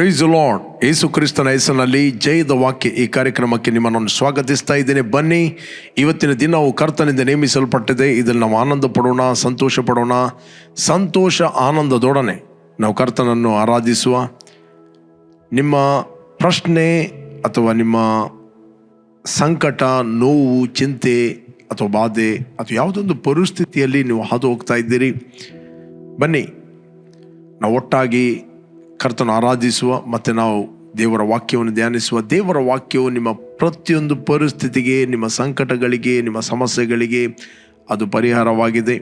Price lord ಯೇಸು ಕ್ರಿಸ್ತನ ಹೆಸರಿನಲ್ಲಿ ಜಯದ ವಾಕ್ಯ ಈ ಕಾರ್ಯಕ್ರಮಕ್ಕೆ ನಿಮ್ಮನ್ನು ಸ್ವಾಗತಿಸ್ತಾ ಇದ್ದೇನೆ. ಬನ್ನಿ, ಇವತ್ತಿನ ದಿನವು ಕರ್ತನಿಂದ ನೇಮಿಸಲ್ಪಟ್ಟಿದೆ. ಇದನ್ನು ನಾವು ಆನಂದ ಪಡೋಣ, ಸಂತೋಷ ಪಡೋಣ. ಸಂತೋಷ ಆನಂದದೊಡನೆ ನಾವು ಕರ್ತನನ್ನು ಆರಾಧಿಸುವ ನಿಮ್ಮ ಪ್ರಶ್ನೆ ಅಥವಾ ನಿಮ್ಮ ಸಂಕಟ, ನೋವು, ಚಿಂತೆ ಅಥವಾ ಬಾಧೆ ಅಥವಾ ಯಾವುದೊಂದು ಪರಿಸ್ಥಿತಿಯಲ್ಲಿ ನೀವು ಹಾದು ಹೋಗ್ತಾ ಇದ್ದೀರಿ. ಬನ್ನಿ, ನಾವು ಒಟ್ಟಾಗಿ ಕರ್ತನ ಆರಾಧಿಸುವ ಮತ್ತು ನಾವು ದೇವರ ವಾಕ್ಯವನ್ನು ಧ್ಯಾನಿಸುವ, ದೇವರ ವಾಕ್ಯವು ನಿಮ್ಮ ಪ್ರತಿಯೊಂದು ಪರಿಸ್ಥಿತಿಗೆ, ನಿಮ್ಮ ಸಂಕಟಗಳಿಗೆ, ನಿಮ್ಮ ಸಮಸ್ಯೆಗಳಿಗೆ ಅದು ಪರಿಹಾರವಾಗಿದೆ.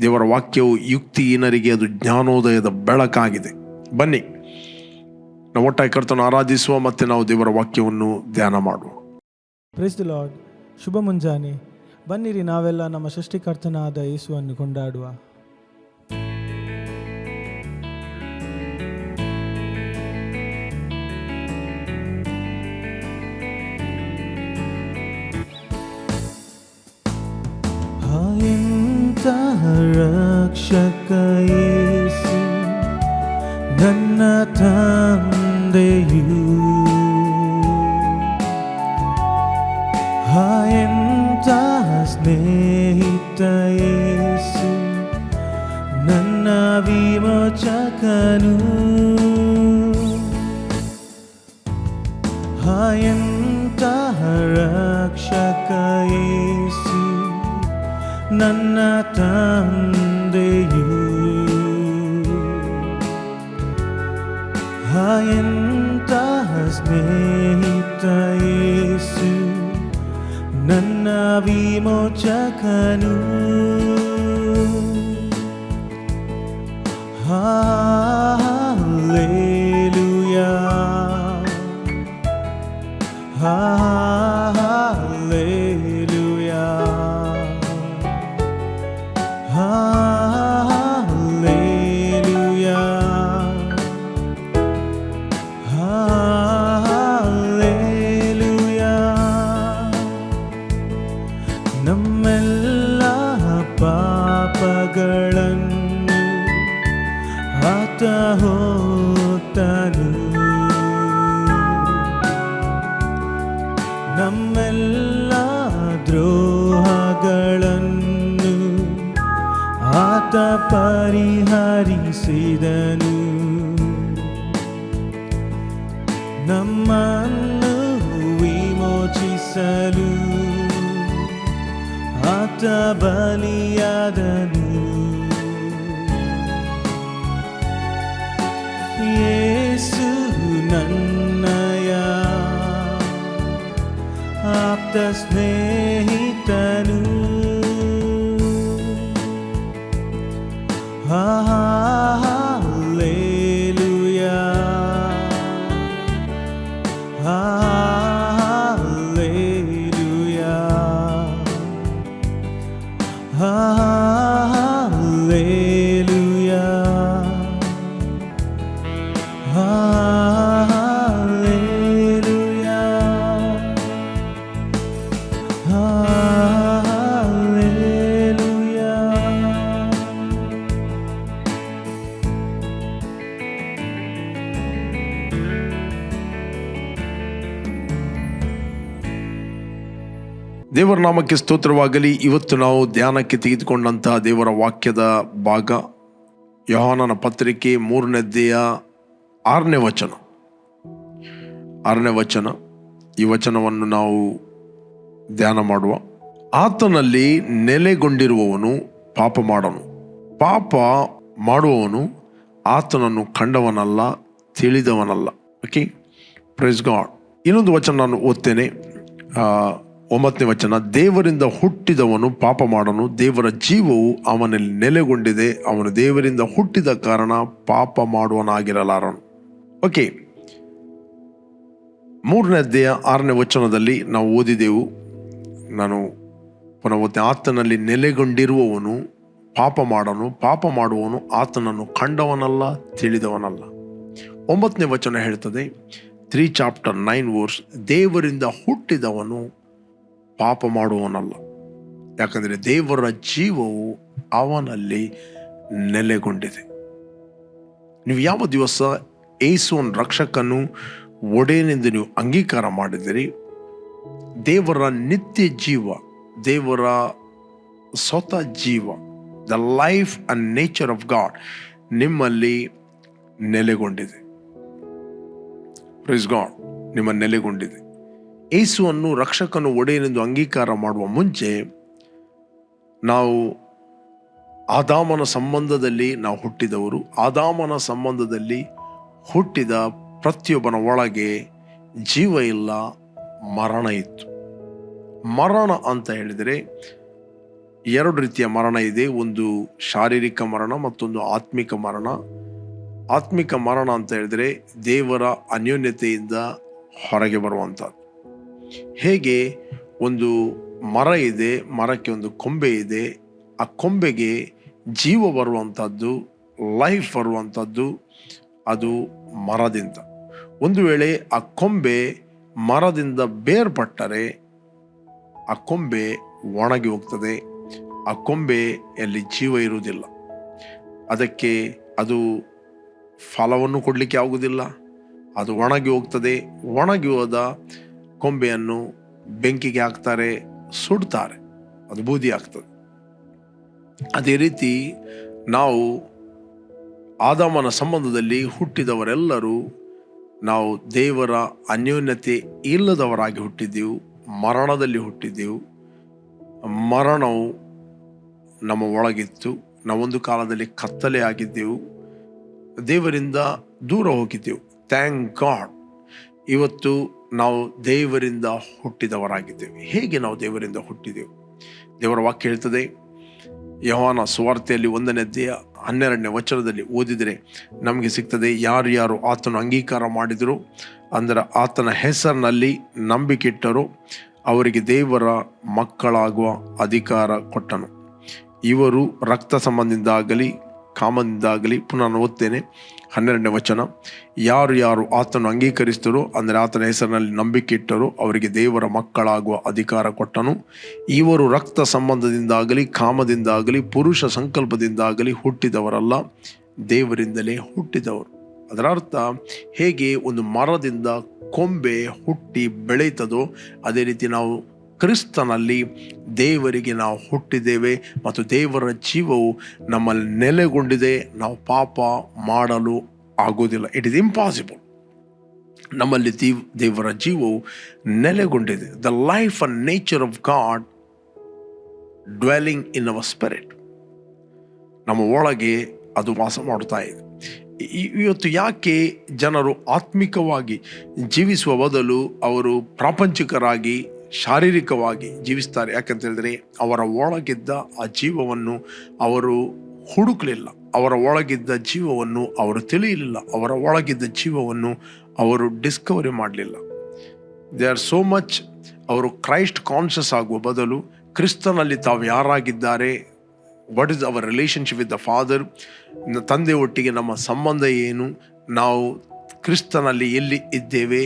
ದೇವರ ವಾಕ್ಯವು ಯುಕ್ತಿಹೀನರಿಗೆ ಅದು ಜ್ಞಾನೋದಯದ ಬೆಳಕಾಗಿದೆ. ಬನ್ನಿ, ನಾವು ಒಟ್ಟಾಗಿ ಕರ್ತನ ಆರಾಧಿಸುವ ಮತ್ತು ನಾವು ದೇವರ ವಾಕ್ಯವನ್ನು ಧ್ಯಾನ ಮಾಡುವ. ಪ್ರೇಸ್ ದಿ ಲಾರ್ಡ್ ಶುಭ ಮುಂಜಾನೆ. ಬನ್ನಿರಿ, ನಾವೆಲ್ಲ ನಮ್ಮ ಸೃಷ್ಟಿಕರ್ತನಾದ ಯೇಸುವನ್ನು ಕೊಂಡಾಡುವ. ಎಂತಹ ರಕ್ಷಕ ಯೇಸು ನನ್ನ ತಂದೆಯು ಎಂತಹ ಸ್ನೇಹಿತ ಯೇಸು ನನ್ನ ವಿಮೋಚಕನು ಎಂತಹ ರಕ್ಷಕ ಯೇಸು ನನ್ನ ತಂದೆಯು. ಎಂತಹ ಸ್ನೇಹಿತ ಯೇಸು ನನ್ನ ವಿಮೋಚಕನು. Hallelujah hallelujah come. കണ്ണയ ആപ്ത സ്നേഹിതനു ದೇವರ ನಾಮಕ್ಕೆ ಸ್ತೋತ್ರವಾಗಲಿ. ಇವತ್ತು ನಾವು ಧ್ಯಾನಕ್ಕೆ ತೆಗೆದುಕೊಂಡಂತಹ ದೇವರ ವಾಕ್ಯದ ಭಾಗ ಯೋಹಾನನ ಪತ್ರಿಕೆ ಮೂರನೇದ್ದೆಯ ಆರನೇ ವಚನ. ಆರನೇ ವಚನ. ಈ ವಚನವನ್ನು ನಾವು ಧ್ಯಾನ ಮಾಡುವ. ಆತನಲ್ಲಿ ನೆಲೆಗೊಂಡಿರುವವನು ಪಾಪ ಮಾಡನು. ಪಾಪ ಮಾಡುವವನು ಆತನನ್ನು ಕಂಡವನಲ್ಲ, ತಿಳಿದವನಲ್ಲ. ಓಕೆ ಪ್ರೆಸ್ ಗಾಡ್ ಇನ್ನೊಂದು ವಚನ ನಾನು ಓದ್ತೇನೆ. ಒಂಬತ್ತನೇ ವಚನ, ದೇವರಿಂದ ಹುಟ್ಟಿದವನು ಪಾಪ ಮಾಡನು, ದೇವರ ಜೀವವು ಅವನಲ್ಲಿ ನೆಲೆಗೊಂಡಿದೆ, ಅವನು ದೇವರಿಂದ ಹುಟ್ಟಿದ ಕಾರಣ ಪಾಪ ಮಾಡುವನಾಗಿರಲಾರನು. ಓಕೆ, ಮೂರನೇ ಅಧ್ಯಾಯ ಆರನೇ ವಚನದಲ್ಲಿ ನಾವು ಓದಿದೆವು, ನಾನು ಪುನಃ ಆತನಲ್ಲಿ ನೆಲೆಗೊಂಡಿರುವವನು ಪಾಪ ಮಾಡನು, ಪಾಪ ಮಾಡುವವನು ಆತನನ್ನು ಕಂಡವನಲ್ಲ, ತಿಳಿದವನಲ್ಲ. ಒಂಬತ್ತನೇ ವಚನ ಹೇಳ್ತದೆ ತ್ರೀ ಚಾಪ್ಟರ್ ನೈನ್ ವರ್ಸ್ ದೇವರಿಂದ ಹುಟ್ಟಿದವನು ಪಾಪ ಮಾಡುವವನಲ್ಲ. ಯಾಕಂದರೆ ದೇವರ ಜೀವವು ಅವನಲ್ಲಿ ನೆಲೆಗೊಂಡಿದೆ. ನೀವು ಯಾವ ದಿವಸ ಏಸುವನ್ ರಕ್ಷಕನು ಒಡೆಯನೆಂದು ನೀವು ಅಂಗೀಕಾರ ಮಾಡಿದಿರಿ ದೇವರ ನಿತ್ಯ ಜೀವ, ದೇವರ ಸ್ವತಃ ಜೀವ the life and nature of God ನಿಮ್ಮಲ್ಲಿ ನೆಲೆಗೊಂಡಿದೆ. ಪ್ರೈಸ್ ಗಾಡ್ ನಿಮ್ಮ ನೆಲೆಗೊಂಡಿದೆ. ಏಸುವನ್ನು ರಕ್ಷಕನು ಒಡೆಯನೆಂದು ಅಂಗೀಕಾರ ಮಾಡುವ ಮುಂಚೆ ನಾವು ಆದಾಮನ ಸಂಬಂಧದಲ್ಲಿ ನಾವು ಹುಟ್ಟಿದವರು, ಆದಾಮನ ಸಂಬಂಧದಲ್ಲಿ ಹುಟ್ಟಿದ ಪ್ರತಿಯೊಬ್ಬನ ಒಳಗೆ ಜೀವ ಇಲ್ಲ, ಮರಣ ಇತ್ತು. ಮರಣ ಅಂತ ಹೇಳಿದರೆ ಎರಡು ರೀತಿಯ ಮರಣ ಇದೆ. ಒಂದು ಶಾರೀರಿಕ ಮರಣ ಮತ್ತೊಂದು ಆತ್ಮಿಕ ಮರಣ. ಆತ್ಮಿಕ ಮರಣ ಅಂತ ಹೇಳಿದರೆ ದೇವರ ಅನ್ಯೋನ್ಯತೆಯಿಂದ ಹೊರಗೆ ಬರುವಂಥದ್ದು. ಹೇಗೆ ಒಂದು ಮರ ಇದೆ, ಮರಕ್ಕೆ ಒಂದು ಕೊಂಬೆ ಇದೆ, ಆ ಕೊಂಬೆಗೆ ಜೀವ ಬರುವಂಥದ್ದು ಲೈಫ್ ಬರುವಂಥದ್ದು ಅದು ಮರದಿಂದ. ಒಂದು ವೇಳೆ ಆ ಕೊಂಬೆ ಮರದಿಂದ ಬೇರ್ಪಟ್ಟರೆ, ಆ ಕೊಂಬೆ ಒಣಗಿ ಹೋಗ್ತದೆ, ಆ ಕೊಂಬೆಯಲ್ಲಿ ಜೀವ ಇರುವುದಿಲ್ಲ. ಅದಕ್ಕೆ ಅದು ಫಲವನ್ನು ಕೊಡಲಿಕ್ಕೆ ಆಗುವುದಿಲ್ಲ. ಅದು ಒಣಗಿ ಹೋಗ್ತದೆ, ಒಣಗಿ ಹೋದ ಕೊಂಬೆಯನ್ನು ಬೆಂಕಿಗೆ ಹಾಕ್ತಾರೆ, ಸುಡ್ತಾರೆ. ಅದು ಬೂದಿ ಆಗ್ತದೆ. ಅದೇ ರೀತಿ ನಾವು ಆದಾಮನ ಸಂಬಂಧದಲ್ಲಿ ಹುಟ್ಟಿದವರೆಲ್ಲರೂ ನಾವು ದೇವರ ಅನ್ಯೋನ್ಯತೆ ಇಲ್ಲದವರಾಗಿ ಹುಟ್ಟಿದ್ದೆವು ಮರಣದಲ್ಲಿ ಹುಟ್ಟಿದ್ದೆವು ಮರಣವು ನಮ್ಮ ಒಳಗಿತ್ತು, ನಾವೊಂದು ಕಾಲದಲ್ಲಿ ಕತ್ತಲೆ ಆಗಿದ್ದೆವು. ದೇವರಿಂದ ದೂರ ಹೋಗಿದ್ದೆವು. ಥ್ಯಾಂಕ್ ಗಾಡ್ ಇವತ್ತು ನಾವು ದೇವರಿಂದ ಹುಟ್ಟಿದವರಾಗಿದ್ದೇವೆ. ಹೇಗೆ ನಾವು ದೇವರಿಂದ ಹುಟ್ಟಿದೆವು? ದೇವರ ವಾಕ್ಯ ಹೇಳ್ತದೆ, ಯಹೋವನ ಸುವಾರ್ತೆಯಲ್ಲಿ ದೇಹ ಹನ್ನೆರಡನೇ ವಚನದಲ್ಲಿ ಓದಿದರೆ ನಮಗೆ ಸಿಗ್ತದೆ, ಯಾರು ಯಾರು ಆತನು ಅಂಗೀಕಾರ ಮಾಡಿದರು, ಅಂದರೆ ಆತನ ಹೆಸರಿನಲ್ಲಿ ನಂಬಿಕೆ ಇಟ್ಟರು ಅವರಿಗೆ ದೇವರ ಮಕ್ಕಳಾಗುವ ಅಧಿಕಾರ ಕೊಟ್ಟನು. ಇವರು ರಕ್ತ ಸಂಬಂಧದಿಂದಾಗಲಿ ಕಾಮದಿಂದಾಗಲಿ ಪುನಃ ನಾನು ಓದ್ತೇನೆ. ಹನ್ನೆರಡನೇ ವಚನ, ಯಾರು ಯಾರು ಆತನು ಅಂಗೀಕರಿಸಿದರೋ ಅಂದರೆ ಆತನ ಹೆಸರಿನಲ್ಲಿ ನಂಬಿಕೆ ಇಟ್ಟರು ಅವರಿಗೆ ದೇವರ ಮಕ್ಕಳಾಗುವ ಅಧಿಕಾರ ಕೊಟ್ಟನು. ಇವರು ರಕ್ತ ಸಂಬಂಧದಿಂದಾಗಲಿ, ಕಾಮದಿಂದಾಗಲಿ, ಪುರುಷ ಸಂಕಲ್ಪದಿಂದಾಗಲಿ ಹುಟ್ಟಿದವರಲ್ಲ. ದೇವರಿಂದಲೇ ಹುಟ್ಟಿದವರು. ಅದರ ಅರ್ಥ, ಹೇಗೆ ಒಂದು ಮರದಿಂದ ಕೊಂಬೆ ಹುಟ್ಟಿ ಬೆಳೀತದೋ, ಅದೇ ರೀತಿ ನಾವು ಕ್ರಿಸ್ತನಲ್ಲಿ ದೇವರಿಗೆ ನಾವು ಹುಟ್ಟಿದ್ದೇವೆ ಮತ್ತು ದೇವರ ಜೀವವು ನಮ್ಮಲ್ಲಿ ನೆಲೆಗೊಂಡಿದೆ. ನಾವು ಪಾಪ ಮಾಡಲು ಆಗೋದಿಲ್ಲ ಇಟ್ ಇಸ್ ಇಂಪಾಸಿಬಲ್ ನಮ್ಮಲ್ಲಿ ದೇವ್ ದೇವರ ಜೀವವು ನೆಲೆಗೊಂಡಿದೆ. The life and nature of God dwelling in our spirit ನಮ್ಮ ಒಳಗೆ ಅದು ವಾಸ ಮಾಡ್ತಾ ಇದೆ. ಇವತ್ತು ಯಾಕೆ ಜನರು ಆತ್ಮಿಕವಾಗಿ ಜೀವಿಸುವ ಬದಲು ಅವರು ಪ್ರಾಪಂಚಿಕರಾಗಿ ಶಾರೀರಿಕವಾಗಿ ಜೀವಿಸ್ತಾರೆ. ಯಾಕಂತ ಹೇಳಿದ್ರೆ ಅವರ ಒಳಗಿದ್ದ ಆ ಜೀವವನ್ನು ಅವರು ಹುಡುಕಲಿಲ್ಲ. ಅವರ ಒಳಗಿದ್ದ ಜೀವವನ್ನು ಅವರು ತಿಳಿಯಲಿಲ್ಲ. ಅವರ ಒಳಗಿದ್ದ ಜೀವವನ್ನು ಅವರು ಡಿಸ್ಕವರಿ ಮಾಡಲಿಲ್ಲ. ದೇ ಆರ್ ಸೋ ಮಚ್ ಅವರು ಕ್ರೈಸ್ಟ್ ಕಾನ್ಷಿಯಸ್ ಆಗುವ ಬದಲು ಕ್ರಿಸ್ತನಲ್ಲಿ ತಾವು ಯಾರಾಗಿದ್ದಾರೆ what is our relationship with the father ತಂದೆ ಒಟ್ಟಿಗೆ ನಮ್ಮ ಸಂಬಂಧ ಏನು, ನಾವು ಕ್ರಿಸ್ತನಲ್ಲಿ ಎಲ್ಲಿ ಇದ್ದೇವೆ,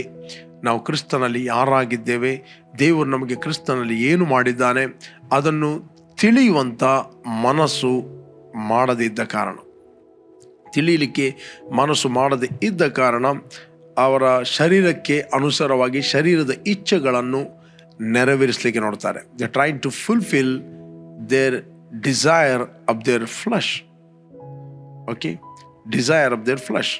ನಾವು ಕ್ರಿಸ್ತನಲ್ಲಿ ಯಾರಾಗಿದ್ದೇವೆ ದೇವರು ನಮಗೆ ಕ್ರಿಸ್ತನಲ್ಲಿ ಏನು ಮಾಡಿದ್ದಾನೆ ಅದನ್ನು ತಿಳಿಯುವಂಥ ಮನಸ್ಸು ಮಾಡದೇ ಇದ್ದ ಕಾರಣ. ತಿಳಿಯಲಿಕ್ಕೆ ಮನಸ್ಸು ಮಾಡದೇ ಇದ್ದ ಕಾರಣ ಅವರ ಶರೀರಕ್ಕೆ ಅನುಸಾರವಾಗಿ ಶರೀರದ ಇಚ್ಛೆಗಳನ್ನು ನೆರವೇರಿಸಲಿಕ್ಕೆ ನೋಡ್ತಾರೆ. The train to fulfil their desire of their flesh okay desire of their flesh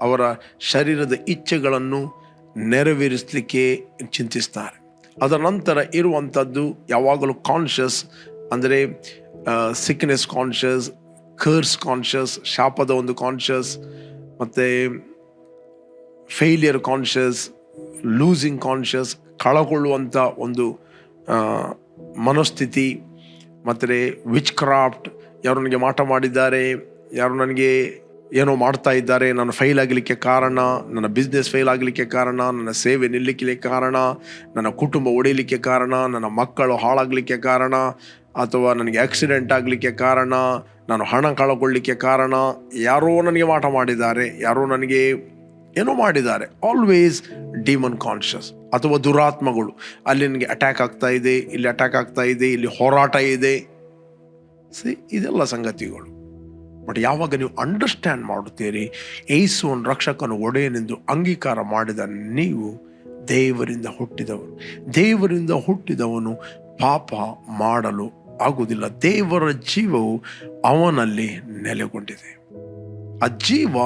ಅವರ ಶರೀರದ ಇಚ್ಛೆಗಳನ್ನು ನೆರವೇರಿಸಲಿಕ್ಕೆ ಚಿಂತಿಸ್ತಾರೆ. ಅದರ ನಂತರ ಇರುವಂಥದ್ದು ಯಾವಾಗಲೂ ಕಾನ್ಷಿಯಸ್ ಅಂದರೆ ಸಿಕ್ನೆಸ್ ಕಾನ್ಷಿಯಸ್ ಕರ್ಸ್ ಕಾನ್ಷಿಯಸ್ ಶಾಪದ ಒಂದು ಕಾನ್ಷಿಯಸ್ ಮತ್ತು ಫೇಲಿಯರ್ ಕಾನ್ಷಿಯಸ್ ಲೂಸಿಂಗ್ ಕಾನ್ಷಿಯಸ್ ಕಳಕೊಳ್ಳುವಂಥ ಒಂದು ಮನಸ್ಥಿತಿ, ಮತ್ತು ವಿಚ್ ಕ್ರಾಫ್ಟ್ ಯಾರು ನನಗೆ ಮಾಟ ಮಾಡಿದ್ದಾರೆ, ಯಾರು ನನಗೆ ಏನೋ ಮಾಡ್ತಾ ಇದ್ದಾರೆ ನಾನು ಫೈಲ್ ಆಗಲಿಕ್ಕೆ ಕಾರಣ, ನನ್ನ ಬಿಸ್ನೆಸ್ ಫೇಲ್ ಆಗಲಿಕ್ಕೆ ಕಾರಣ, ನನ್ನ ಸೇವೆ ನಿಲ್ಲಿಕ್ಕೆ ಕಾರಣ, ನನ್ನ ಕುಟುಂಬ ಒಡೆಯಲಿಕ್ಕೆ ಕಾರಣ, ನನ್ನ ಮಕ್ಕಳು ಹಾಳಾಗಲಿಕ್ಕೆ ಕಾರಣ, ಅಥವಾ ನನಗೆ ಆಕ್ಸಿಡೆಂಟ್ ಆಗಲಿಕ್ಕೆ ಕಾರಣ, ನಾನು ಹಣ ಕಳ್ಕೊಳ್ಳಿಕ್ಕೆ ಕಾರಣ, ಯಾರೋ ನನಗೆ ಮಾಟ ಮಾಡಿದ್ದಾರೆ, ಯಾರೋ ನನಗೆ ಏನೋ ಮಾಡಿದ್ದಾರೆ. ಆಲ್ವೇಸ್ ಡಿಮನ್ ಕಾನ್ಷಿಯಸ್ ಅಥವಾ ದುರಾತ್ಮಗಳು. ಅಲ್ಲಿ ನನಗೆ ಅಟ್ಯಾಕ್ ಆಗ್ತಾ ಇದೆ, ಇಲ್ಲಿ ಅಟ್ಯಾಕ್ ಆಗ್ತಾ ಇದೆ, ಇಲ್ಲಿ ಹೋರಾಟ ಇದೆ. ಸಿ ಇದೆಲ್ಲ ಸಂಗತಿಗಳು. ಬಟ್ ಯಾವಾಗ ನೀವು ಅಂಡರ್ಸ್ಟ್ಯಾಂಡ್ ಮಾಡುತ್ತೀರಿ ಏಸುವನ್ ರಕ್ಷಕನು ಒಡೆಯನೆಂದು ಅಂಗೀಕಾರ ಮಾಡಿದ ನೀವು ದೇವರಿಂದ ಹುಟ್ಟಿದವರು. ದೇವರಿಂದ ಹುಟ್ಟಿದವನು ಪಾಪ ಮಾಡಲು ಆಗುವುದಿಲ್ಲ. ದೇವರ ಜೀವವು ಅವನಲ್ಲಿ ನೆಲೆಗೊಂಡಿದೆ. ಆ ಜೀವ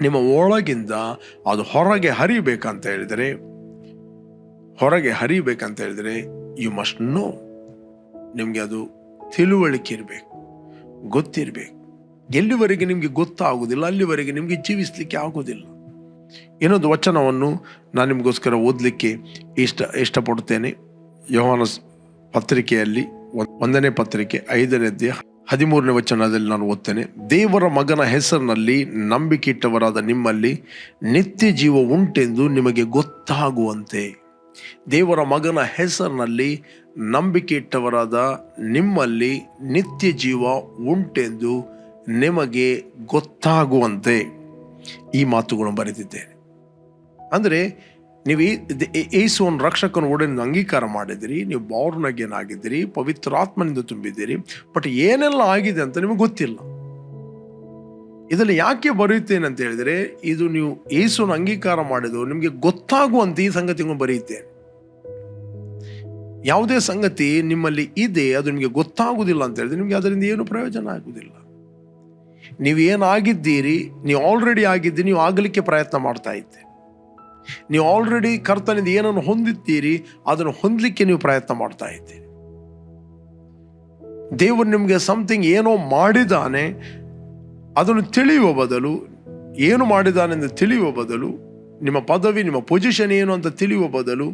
ನಿಮ್ಮ ಒಳಗಿಂದ ಅದು ಹೊರಗೆ ಹರಿಬೇಕಂತ ಹೇಳಿದರೆ, ಹೊರಗೆ ಹರಿಬೇಕಂತ ಹೇಳಿದರೆ ಯು ಮಸ್ಟ್ ನೋ ನಿಮಗೆ ಅದು ತಿಳುವಳಿಕೆ ಇರಬೇಕು, ಗೊತ್ತಿರಬೇಕು. ಎಲ್ಲಿವರೆಗೆ ನಿಮಗೆ ಗೊತ್ತಾಗುವುದಿಲ್ಲ, ಅಲ್ಲಿವರೆಗೆ ನಿಮಗೆ ಜೀವಿಸಲಿಕ್ಕೆ ಆಗೋದಿಲ್ಲ ಇನ್ನೊಂದು ವಚನವನ್ನು ನಾನು ನಿಮಗೋಸ್ಕರ ಓದಲಿಕ್ಕೆ ಇಷ್ಟ, ಇಷ್ಟಪಡುತ್ತೇನೆ. ಯೋಹಾನ ಪತ್ರಿಕೆಯಲ್ಲಿ ಒಂದ್- ಒಂದನೇ ಪತ್ರಿಕೆ, ಐದನೇ ಅಧ್ಯಾಯ, ಹದಿಮೂರನೇ ವಚನದಲ್ಲಿ ನಾನು ಓದ್ತೇನೆ. ದೇವರ ಮಗನ ಹೆಸರಿನಲ್ಲಿ ನಂಬಿಕೆ ಇಟ್ಟವರಾದ ನಿಮ್ಮಲ್ಲಿ ನಿತ್ಯ ಜೀವ ಉಂಟೆಂದು ನಿಮಗೆ ಗೊತ್ತಾಗುವಂತೆ. ದೇವರ ಮಗನ ಹೆಸರಿನಲ್ಲಿ ನಂಬಿಕೆ ಇಟ್ಟವರಾದ ನಿಮ್ಮಲ್ಲಿ ನಿತ್ಯ ಜೀವ ಉಂಟೆಂದು ನಿಮಗೆ ಗೊತ್ತಾಗುವಂತೆ ಈ ಮಾತುಗಳನ್ನು ಬರೆದಿದ್ದೇನೆ. ಅಂದರೆ ನೀವು ಈ- ದ- ಏ- ಯೇಸುವನ್ನು ರಕ್ಷಕನ ಒಡನೆ ಅಂಗೀಕಾರ ಮಾಡಿದಿರಿ ನೀವು ಬಾರ್ನ್ ಅಗೇನ್ ಆಗಿದ್ದೀರಿ ಪವಿತ್ರಾತ್ಮನಿಂದ ತುಂಬಿದ್ದೀರಿ, ಬಟ್ ಏನೆಲ್ಲ ಆಗಿದೆ ಅಂತ ನಿಮಗೆ ಗೊತ್ತಿಲ್ಲ. ಇದನ್ನು ಯಾಕೆ ಬರೆಯುತ್ತೇನೆ ಅಂತ ಹೇಳಿದರೆ, ಇದು ನೀವು ಏಸುವನ್ನು ಅಂಗೀಕಾರ ಮಾಡಿದ್ರು ನಿಮಗೆ ಗೊತ್ತಾಗುವಂತೆ ಈ ಸಂಗತಿಗಳನ್ನು ಬರೆಯುತ್ತೇನೆ. ಯಾವುದೇ ಸಂಗತಿ ನಿಮ್ಮಲ್ಲಿ ಇದೆ, ಅದು ನಿಮಗೆ ಗೊತ್ತಾಗುವುದಿಲ್ಲ ಅಂತ ಹೇಳಿದ್ರೆ ನಿಮಗೆ ಅದರಿಂದ ಏನು ಪ್ರಯೋಜನ ಆಗುವುದಿಲ್ಲ. ನೀವು ಏನಾಗಿದ್ದೀರಿ ನೀವು ಆಲ್ರೆಡಿ ಆಗಿದ್ದು, ನೀವು ಆಗಲಿಕ್ಕೆ ಪ್ರಯತ್ನ ಮಾಡ್ತಾ ಇದ್ದೆ. ನೀವು ಆಲ್ರೆಡಿ ಕರ್ತನಿಂದ ಏನನ್ನು ಹೊಂದಿದ್ದೀರಿ, ಅದನ್ನು ಹೊಂದಲಿಕ್ಕೆ ನೀವು ಪ್ರಯತ್ನ ಮಾಡ್ತಾ ಇದ್ದೀರಿ ದೇವರು ನಿಮಗೆ ಸಮಥಿಂಗ್ ಏನೋ ಮಾಡಿದ್ದಾನೆ ಅದನ್ನು ತಿಳಿಯುವ ಬದಲು, ಏನು ಮಾಡಿದಾನೆಂದು ತಿಳಿಯುವ ಬದಲು, ನಿಮ್ಮ ಪದವಿ, ನಿಮ್ಮ ಪೊಸಿಷನ್ ಏನು ಅಂತ ತಿಳಿಯುವ ಬದಲು,